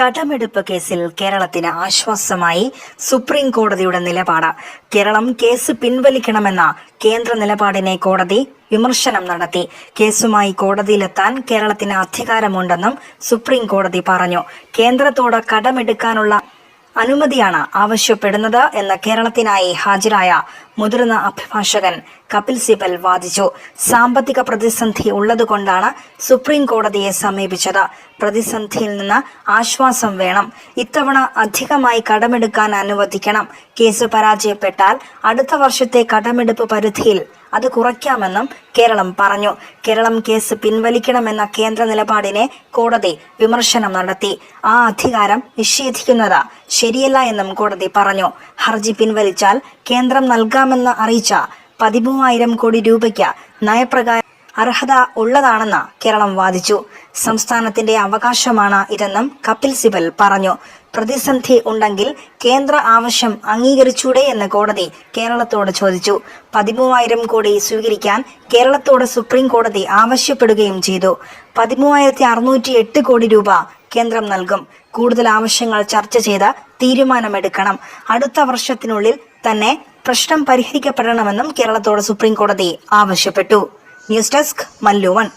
കടമെടുപ്പ് കേസിൽ കേരളത്തിന് ആശ്വാസമായി സുപ്രീം കോടതിയുടെ നിലപാട്. കേരളം കേസ് പിൻവലിക്കണമെന്ന കേന്ദ്ര നിലപാടിനെ കോടതി വിമർശനം നടത്തി. കേസുമായി കോടതിയിലെത്താൻ കേരളത്തിന് അധികാരമുണ്ടെന്നും സുപ്രീം കോടതി പറഞ്ഞു. കേന്ദ്രത്തോട് കടമെടുക്കാനുള്ള അനുമതിയാണ് ആവശ്യപ്പെടുന്നത് എന്ന് കേരളത്തിനായി ഹാജരായ മുതിർന്ന അഭിഭാഷകൻ കപിൽ സിബൽ വാദിച്ചു. സാമ്പത്തിക പ്രതിസന്ധി ഉള്ളതുകൊണ്ടാണ് സുപ്രീം കോടതിയെ സമീപിച്ചത്. പ്രതിസന്ധിയിൽ നിന്ന് ആശ്വാസം വേണം. ഇത്തവണ അധികമായി കടമെടുക്കാൻ അനുവദിക്കണം. കേസ് പരാജയപ്പെട്ടാൽ അടുത്ത വർഷത്തെ കടമെടുപ്പ് പരിധിയിൽ അത് കുറയ്ക്കാമെന്നും കേരളം പറഞ്ഞു. കേരളം കേസ് പിൻവലിക്കണമെന്ന കേന്ദ്ര നിലപാടിനെ കോടതി വിമർശനം നടത്തി. ആ അധികാരം നിഷേധിക്കുന്നത് ശരിയല്ല എന്നും കോടതി പറഞ്ഞു. ഹർജി പിൻവലിച്ചാൽ കേന്ദ്രം നൽകാമെന്ന് അറിയിച്ച പതിമൂവായിരം കോടി രൂപയ്ക്ക് നയപ്രകാരം അർഹത ഉള്ളതാണെന്ന് കേരളം വാദിച്ചു. സംസ്ഥാനത്തിന്റെ അവകാശമാണ് ഇതെന്നും കപിൽ സിബൽ പറഞ്ഞു. പ്രതിസന്ധി ഉണ്ടെങ്കിൽ കേന്ദ്ര ആവശ്യം അംഗീകരിച്ചൂടെ എന്ന് കോടതി കേരളത്തോട് ചോദിച്ചു. പതിമൂവായിരം കോടി സ്വീകരിക്കാൻ കേരളത്തോട് സുപ്രീം കോടതി ആവശ്യപ്പെടുകയും ചെയ്തു. പതിമൂവായിരത്തി അറുന്നൂറ്റി എട്ട് കോടി രൂപ കേന്ദ്രം നൽകും. കൂടുതൽ ആവശ്യങ്ങൾ ചർച്ച ചെയ്ത് തീരുമാനമെടുക്കണം. അടുത്ത വർഷത്തിനുള്ളിൽ തന്നെ പ്രശ്നം പരിഹരിക്കപ്പെടണമെന്നും കേരളത്തോട് സുപ്രീം കോടതി ആവശ്യപ്പെട്ടു. News desk Mallu one.